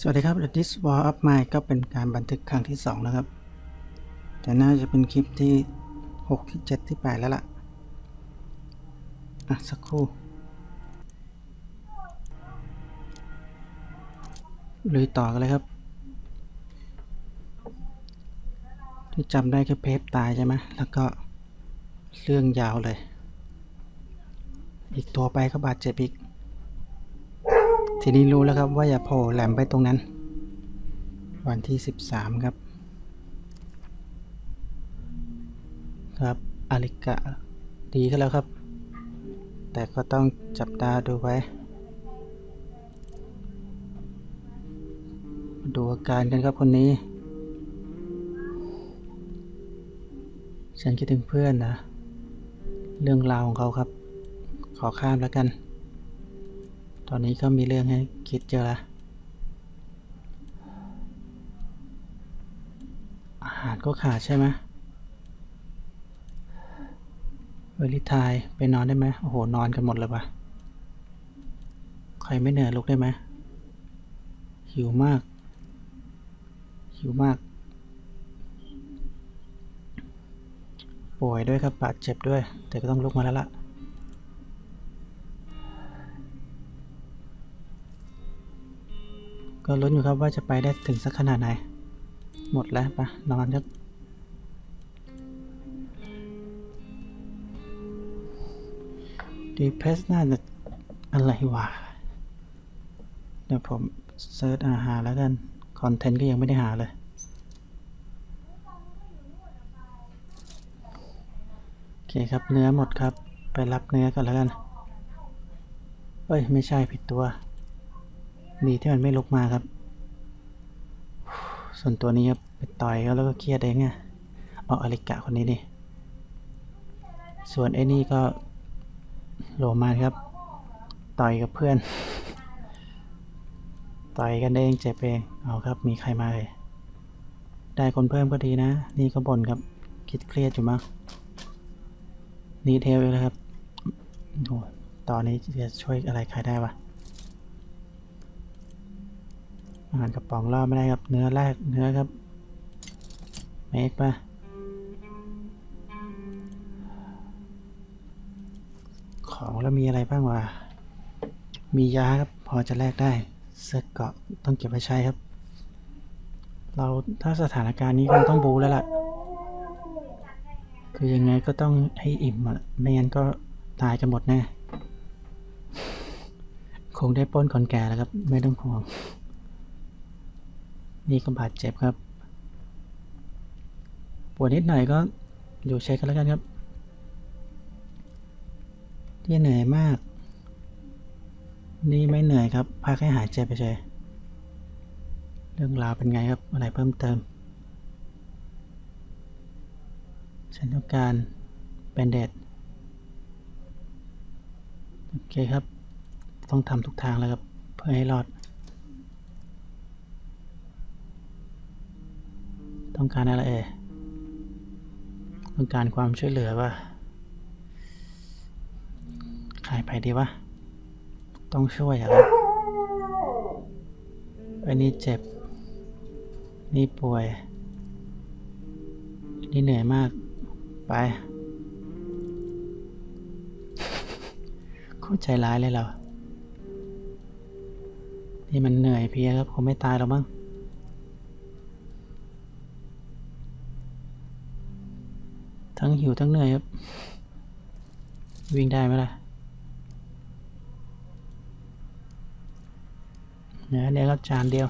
สวัสดีครับ This War of Mine ก็เป็นการบันทึกครั้งที่ 2 นะครับ แต่น่าจะเป็นคลิปที่ 6 ที่ 7 ที่ 8 แล้วล่ะ อะ สักครู่ลุยต่อกันเลยครับ ที่จำได้แค่เพฟตายใช่ไหม แล้วก็เรื่องยาวเลย อีกตัวไปก็บาดเจ็บอีก ทีนี้รู้แล้วครับว่าอย่าโผล่แหลมไปตรงนั้น วันที่ 13 ครับ ครับอาริกะดีก็แล้วครับ แต่ก็ต้องจับตาดูไว้ ดูอาการกันครับคนนี้ ฉันคิดถึงเพื่อนนะ เรื่องราวของเขาครับ ขอข้ามแล้วกัน อนนี้ก็มีเรื่องให้คิดเจอละอาหารก็ขาดใช่ไหมเวลิทายไปนอนได้ไหมโอ้โห นอนกันหมดเลยปะใครไม่เหนื่อยลุกได้ไหมหิวมาก หิวมาก ป่วยด้วยครับบาดเจ็บด้วย แต่ก็ต้องลุกมาแล้วล่ะ ก็ลุ้นอยู่ครับว่าจะไปได้ถึงสักขนาดไหน หมดแล้วปะนอนครับดีเพสน่าจะอะไรวะ เดี๋ยวผมเซิร์ชอาหารแล้วกัน คอนเทนต์ก็ยังไม่ได้หาเลย โอเคครับเนื้อหมดครับ ไปรับเนื้อกันแล้วกัน เอ้ย ไม่ใช่ผิดตัว ดีที่มันไม่ลุกมาครับ ส่วนตัวนี้ครับไปต่อยเขาแล้วก็เครียดเองอะเอาอลิกะคนนี้ดิ ส่วนไอ้นี่ก็โลมาครับ ต่อยกับเพื่อน ต่อยกันเองเจ็บเอง เอาครับ มีใครมาเลยได้คนเพิ่มก็ดีนะ นี่ก็บ่นครับ คิดเครียดอยู่มั้งนี่เทลเลยครับโอ้ตอนนี้จะช่วยอะไรใครได้วะ อาหารกระป๋องล่อไม่ได้ครับ เนื้อแรกเนื้อครับเมกปะของแล้วมีอะไรบ้างวะ มียาครับ พอจะแลกได้ เสื้อเกาะต้องเก็บไว้ใช้ครับ เราถ้าสถานการณ์นี้คงต้องบูแล้วล่ะ คือยังไงก็ต้องให้อิ่มอะ ไม่งั้นก็ตายกันหมดแน่ คงได้ป้นคนแก่แล้วครับ ไม่ต้องห่วง นี่ก็บาดเจ็บครับปวดนิดหน่อยก็อยู่เช็คกันแล้วกันครับ ที่เหนื่อยมาก นี่ไม่เหนื่อยครับพักให้หายเจ็บไปเฉยเรื่องราวเป็นไงครับ อะไรเพิ่มเติมฉันต้องการแบนเดดโอเคครับ ต้องทำทุกทางแล้วครับ เพื่อให้รอด ต้องการอะไรเอ่ยต้องการความช่วยเหลือว่าขายไปดีวะ ต้องช่วยอะครับไอ้นี่เจ็บ นี่ป่วย นี่เหนื่อยมาก ไปโคตรใจร้ายเลยเรา นี่มันเหนื่อยเพียครับคงไม่ตายหรอกมั้ง ทั้งหิวทั้งเหนื่อยครับ วิ่งได้ไหมล่ะเนื้อเนี่ยก็จานเดียว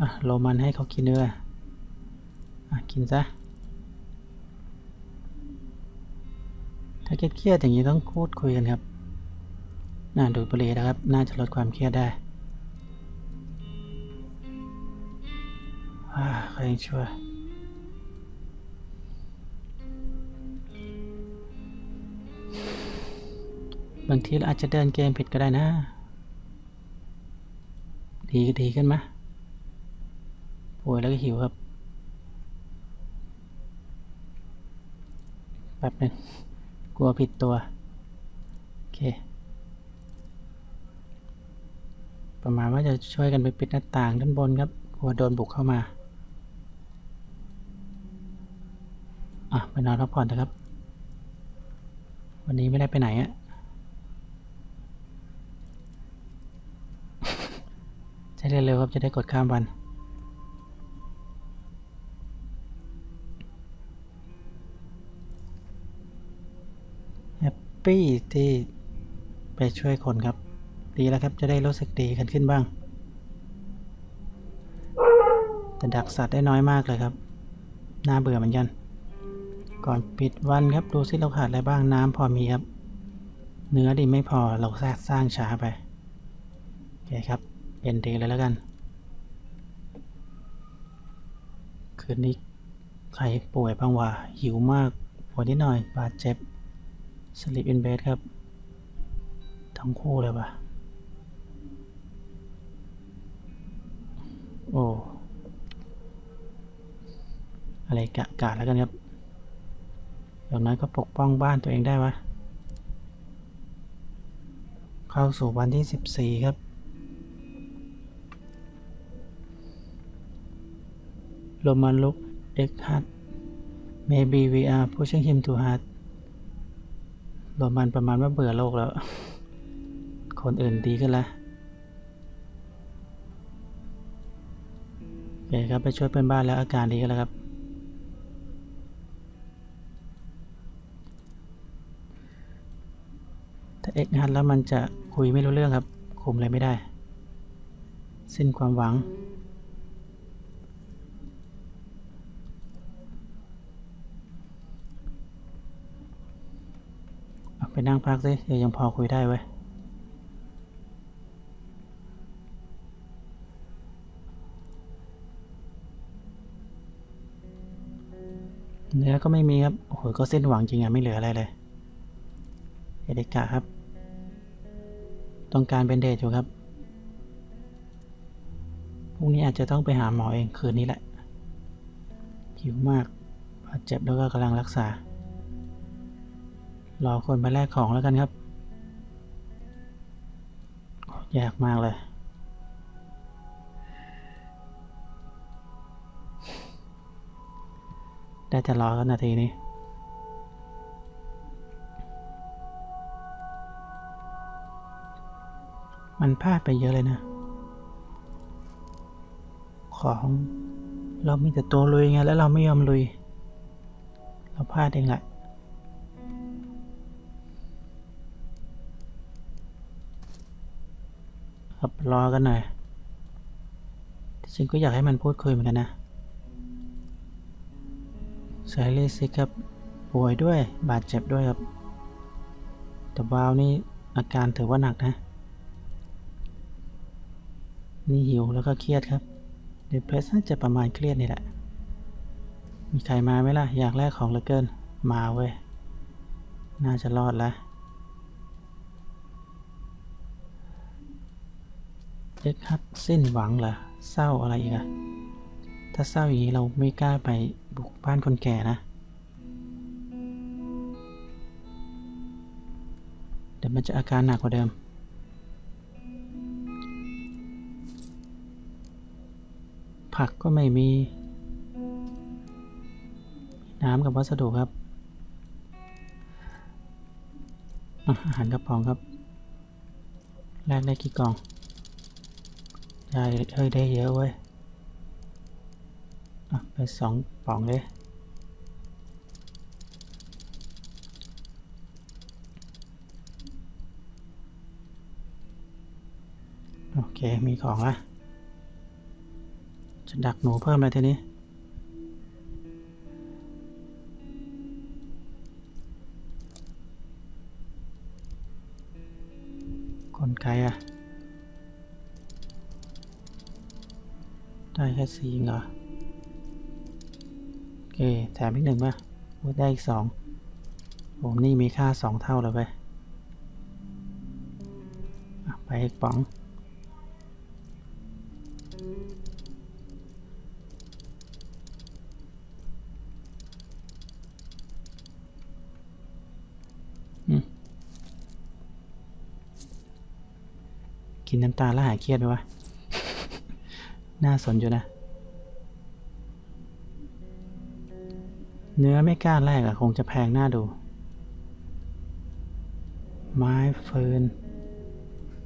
อะโรมันให้เขากินเนื้ออะกินซะ ถ้าเครียดๆอย่างนี้ต้องพูดคุยกันครับ น่าดูดบุหรี่นะครับ น่าจะลดความเครียดได้ ใครช่วยบางทีเราอาจจะเดินเกมผิดก็ได้นะ ดีก็ดีขึ้นไหมป่วยแล้วก็หิวครับ แป๊บหนึ่งกลัวผิดตัว โอเค ประมาณว่าจะช่วยกันไปปิดหน้าต่างด้านบนครับ กลัวโดนบุกเข้ามา อะไปนอนพักผ่อนเถอะครับ วันนี้ไม่ได้ไปไหนอะใช้เร็วๆครับจะได้กดข้ามวันแฮปปี้ที่ไปช่วยคนครับ ดีแล้วครับจะได้รู้สึกดีกันขึ้นบ้าง แต่ดักสัตว์ได้น้อยมากเลยครับ น่าเบื่อเหมือนกัน ก่อนปิดวันครับดูซิเราขาดอะไรบ้างน้ำพอมีครับ เนื้อดีไม่พอเราสร้างช้าไปโอเคครับเอ็นดีเลยแล้วกัน คืนนี้ใครป่วยบ้างวะหิวมากปวดนิดหน่อยบาดเจ็บสลิปอินเบดครับ ทั้งคู่เลยปะโอ้อะไรกะกะแล้วกันครับ อย่างน้อยก็ปกป้องบ้านตัวเองได้วะ เข้าสู่วันที่ 14 ครับโรมันลุกเอ็กฮัต maybe we are pushing him too hard โรมันประมาณว่าเบื่อโลกแล้ว คนอื่นดีขึ้นล้วโอเคครับไปช่วยเพื่อนบ้านแล้วอาการดีขึ้นแล้วครับ ถ้า เอ็กฮันแล้วมันจะคุยไม่รู้เรื่องครับคุมอะไรไม่ได้ สิ้นความหวัง ไปนั่งพักสิเดี๋ยวยังพอคุยได้เว้ยเนื้อก็ไม่มีครับ โอ้โห ก็สิ้นหวังจริงอะไม่เหลืออะไรเลย เอเดกะครับ ต้องการเป็นเดทอยู่ครับ พรุ่งนี้อาจจะต้องไปหาหมอเองคืนนี้แหละ หิวมากบาดเจ็บแล้วก็กำลังรักษา รอคนมาแลกของแล้วกันครับ อยากมากเลย ได้แต่รอกันนาทีนี้ มันพลาดไปเยอะเลยนะ ของเรามีแต่ตัวลุยไงแล้วเราไม่ยอมลุย เราพลาดเองแหละครับรอกันหน่อยที่จริงก็อยากให้มันพูดคุยเหมือนกันนะไซเลสิครับ ป่วยด้วยบาดเจ็บด้วยครับ แต่บาวนี่อาการถือว่าหนักนะ นี่หิวแล้วก็เครียดครับเดเพรสน่าจะประมาณเครียดนี่แหละ มีใครมาไหมล่ะ อยากแลกของเหลือเกิน มาเว้ย น่าจะรอดล้วเอ็กครับสิ้นหวังเหรอ เศร้าอะไรอีกอะถ้าเศร้าอย่างนี้เราไม่กล้าไปบุกบ้านคนแก่นะเดี๋ยวมันจะอาการหนักกว่าเดิม ผักก็ไม่มี น้ำกับวัสดุครับ อาหารกระป๋องครับแลกได้กี่กล่อง ได้เฮ้ยได้เยอะเว้ยไปสองป่องเลยโอเค มีของละ ดักหนูเพิ่มเลยทีนี้คนไกอะได้แค่สี่เหรอ โอเค แถมอีกหนึ่งป่ะได้อีกสองผมนี่มีค่าสองเท่าเลยไป ไปอีกป๋อง กินน้ำตาลแล้วหายเครียดไหมวะ น่าสนอยู่นะ เนื้อไม่กล้าแรกอะคงจะแพงหน่าดู ไม้เฟิร์น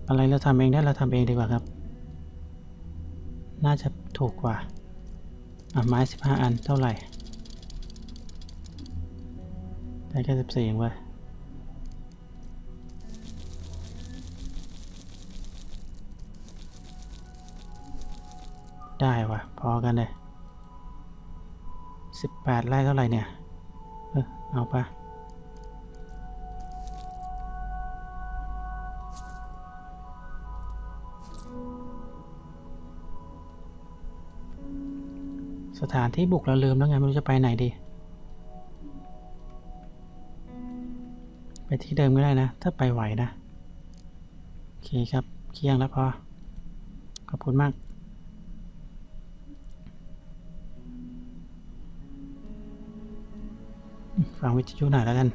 อะไรเราทำเองได้เราทำเองดีกว่าครับ น่าจะถูกกว่าอะไม้สิบห้าอันเท่าไหร่ ได้แค่สิบสี่เองเว้ย ได้ว่ะ พอกันเลยสิบแปดไร่เท่าไหร่เนี่ย เออเอาปะสถานที่บุกเราลืมแล้วไง ไม่รู้จะไปไหนดี ไปที่เดิมก็ได้นะ ถ้าไปไหวนะ โอเคครับ เคียงแล้วพอ ขอบคุณมาก ฟังวิทยุหน่อยแล้วกัน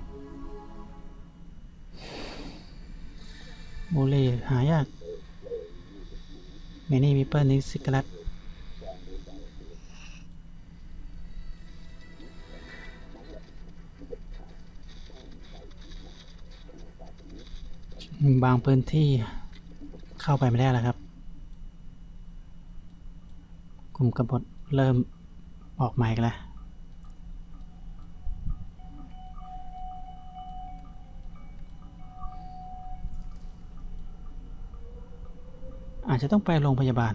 บุหรี่หายากเมนี่มิเปิลนี่ซิกเลตบางพื้นที่เข้าไปไม่ได้แล้วครับ กลุ่มกบฏเริ่มออกใหมายกันแล้ว อาจจะต้องไปโรงพยาบาล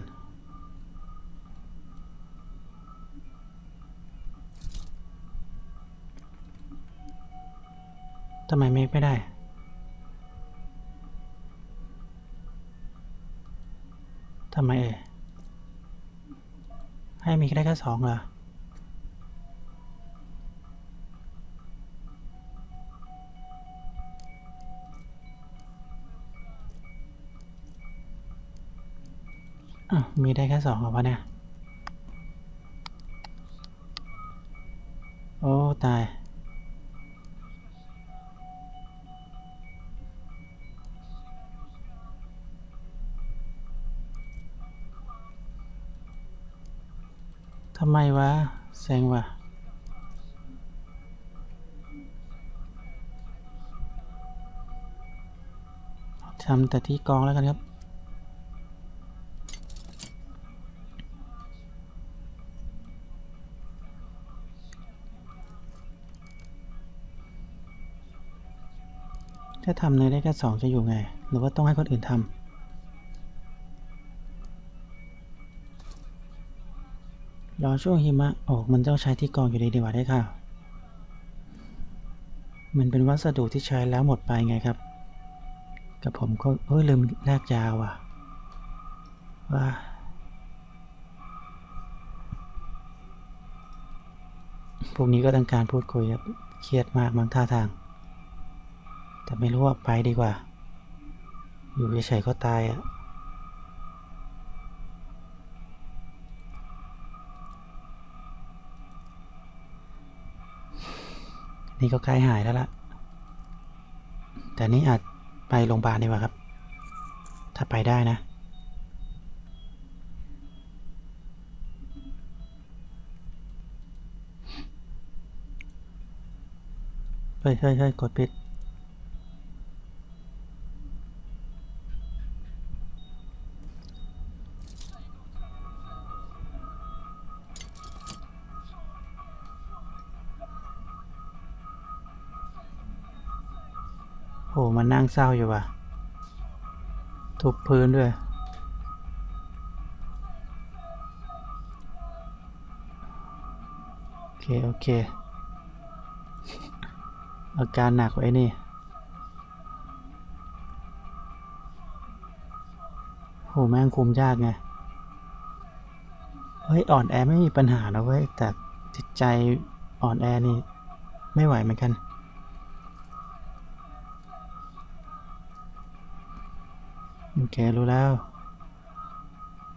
ทำไมเมกไม่ได้ ทำไมเอ่ยให้มีแค่แค่สองเหรอ อะมีได้แค่สองเหรอวะเนี่ย โอ้ ตาย ทำไมวะเซ็งวะทำแต่ที่กองแล้วกันครับาทำเนยได้แค่สองจะอยู่ไง หรือว่าต้องให้คนอื่นทำรอช่วงหิมะออกมันต้องใช้ที่กองอยู่ดีดีกว่าได้ค่ะ มันเป็นวัสดุที่ใช้แล้วหมดไปไงครับ กับผมก็เอ้ยลืมแลกยาวอะ ว่า พวกนี้ก็ต้องการพูดคุยครับ เครียดมากบางท่าทาง แต่ไม่รู้ว่าไปดีกว่า อยู่เฉยๆก็ตายอะนี่ก็ใกล้หายแล้วล่ะ แต่นี่อาจไปโรงพยาบาลดีกว่าครับ ถ้าไปได้นะ เฮ้ยเฮ้ยเฮ้ยกดผิด เศร้าอยู่ว่ะ ทุบพื้นด้วย โอเค โอเค อาการหนักไว้นี่ โห แม่งคุมยากไง เฮ้ย อ่อนแอไม่มีปัญหานะเว้ย แต่จิตใจอ่อนแอนี่ ไม่ไหวเหมือนกัน โอเครู้แล้ว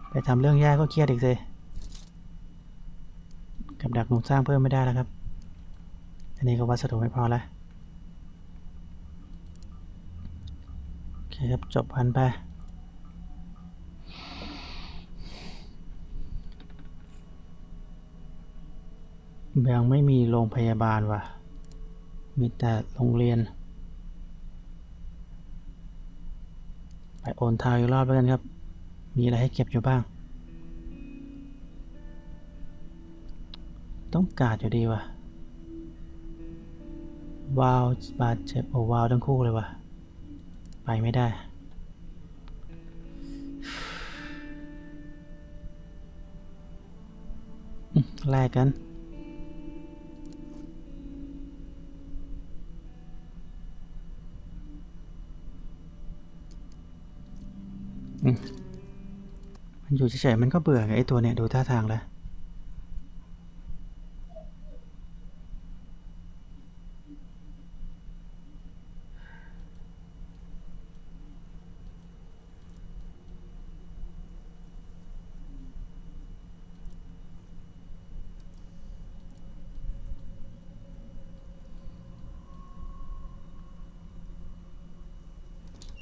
ไปทำเรื่องยากก็เครียดอีกสิกับดักหนุนสร้างเพิ่มไม่ได้แล้วครับ อันนี้ก็วัสดุไม่พอแล้วโอเคครับจบพันไปยังไม่มีโรงพยาบาลว่ะ มีแต่โรงเรียน ไปโอนทาวอีกรอบแล้วกันครับ มีอะไรให้เก็บอยู่บ้าง ต้องการอยู่ดีว่ะวาวบาดเจ็บโอ้วาวทั้งคู่เลยว่ะไปไม่ได้แลกกัน มันอยู่เฉยๆมันก็เบื่อไงไอ้ตัวเนี่ยดูท่าทางแล้ว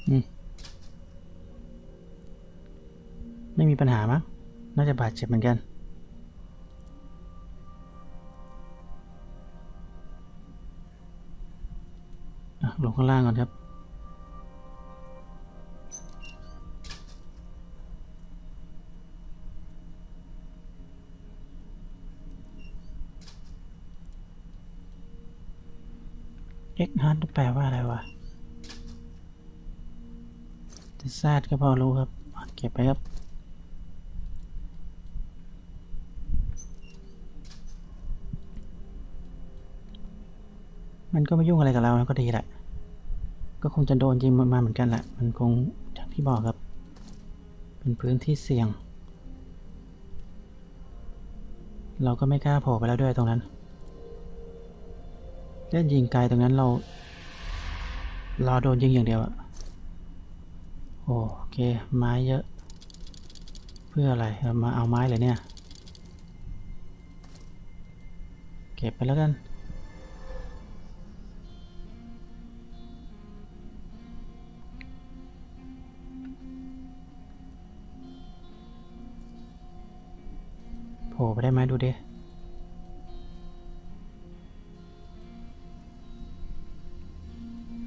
อืม ไมีปัญหามั้งน่าจะบาดเจ็บเหมือนกัน ลงข้างล่างก่อนครับ X hard แปลว่าอะไรวะจะซาดก็พอรู้ครับ เก็บไปครับ มันก็ไม่ยุ่งอะไรกับเราแล้วก็ดีแหละ ก็คงจะโดนยิงมาเหมือนกันแหละ มันคงจากที่บอกครับ เป็นพื้นที่เสี่ยง เราก็ไม่กล้าโผล่ไปแล้วด้วยตรงนั้นเล่นยิงไกลตรงนั้นเรารอโดนยิงอย่างเดียวอะโอเค ไม้เยอะ เพื่ออะไรมาเอาไม้เลยเนี่ย เก็บไปแล้วกัน โผล่ไปได้ไหมดูดิ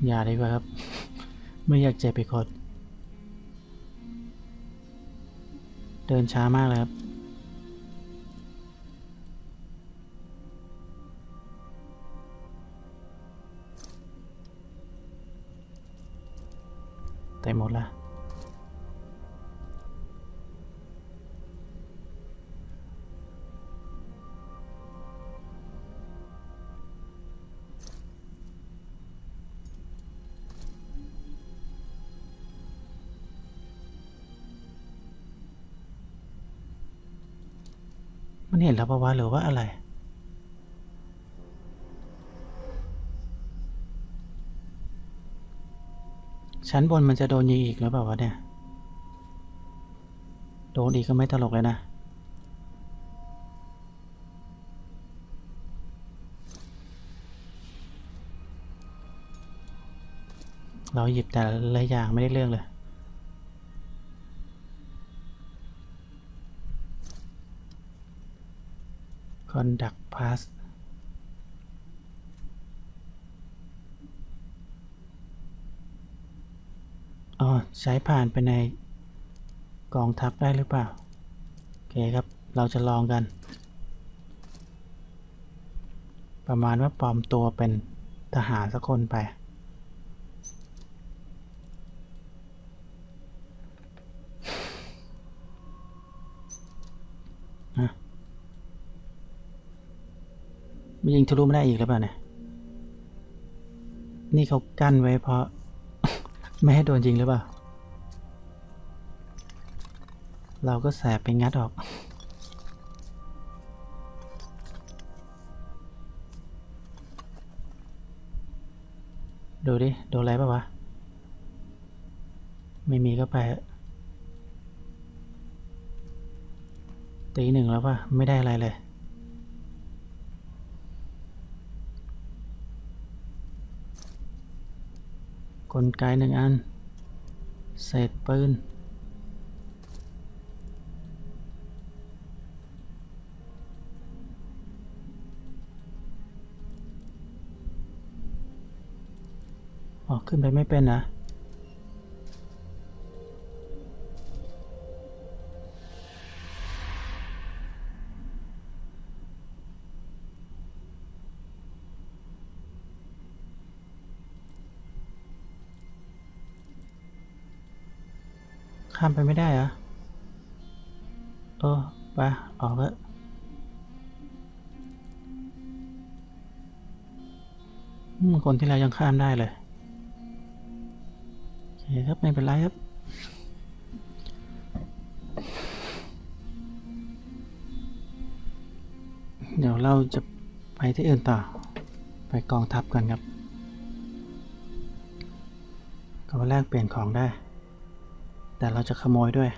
อย่าดีกว่าครับ ไม่อยากเจ็บอีกคนเดินช้ามากเลยครับ เต็มหมดละ มันเห็นแล้วปะวะหรือว่าอะไร ชั้นบนมันจะโดนยิงอีกหรือเปล่าวะเนี่ย โดนอีกก็ไม่ตลกเลยนะ เราหยิบแต่ละอย่างไม่ได้เรื่องเลย conduct pass อ๋อใช้ผ่านไปในกองทัพได้หรือเปล่า โอเคครับ เราจะลองกัน ประมาณว่าปลอมตัวเป็นทหารสักคนไป ฮะ มันยิงทะลุไม่ได้อีกหรือเปล่าเนี่ย นี่เขากั้นไว้เพราะ ไม่ให้โดนยิงหรือเปล่า เราก็แสบไปงัดออก ดูดิ โดนอะไรป่าวะ ไม่มีก็ไปตีหนึ่งแล้วป่ะ ไม่ได้อะไรเลย ลไกหนึ่งอัน เศษปืน ออกขึ้นไปไม่เป็นนะ ข้ามไปไม่ได้เหรอเออไปออกเถอะอืมคนที่เรายังข้ามได้เลยโอเคครับไม่เป็นไรครับเดี๋ยวเราจะไปที่อื่นต่อ ไปกองทัพกันครับก็แลกเปลี่ยนของได้ แต่เราจะขโมยด้วย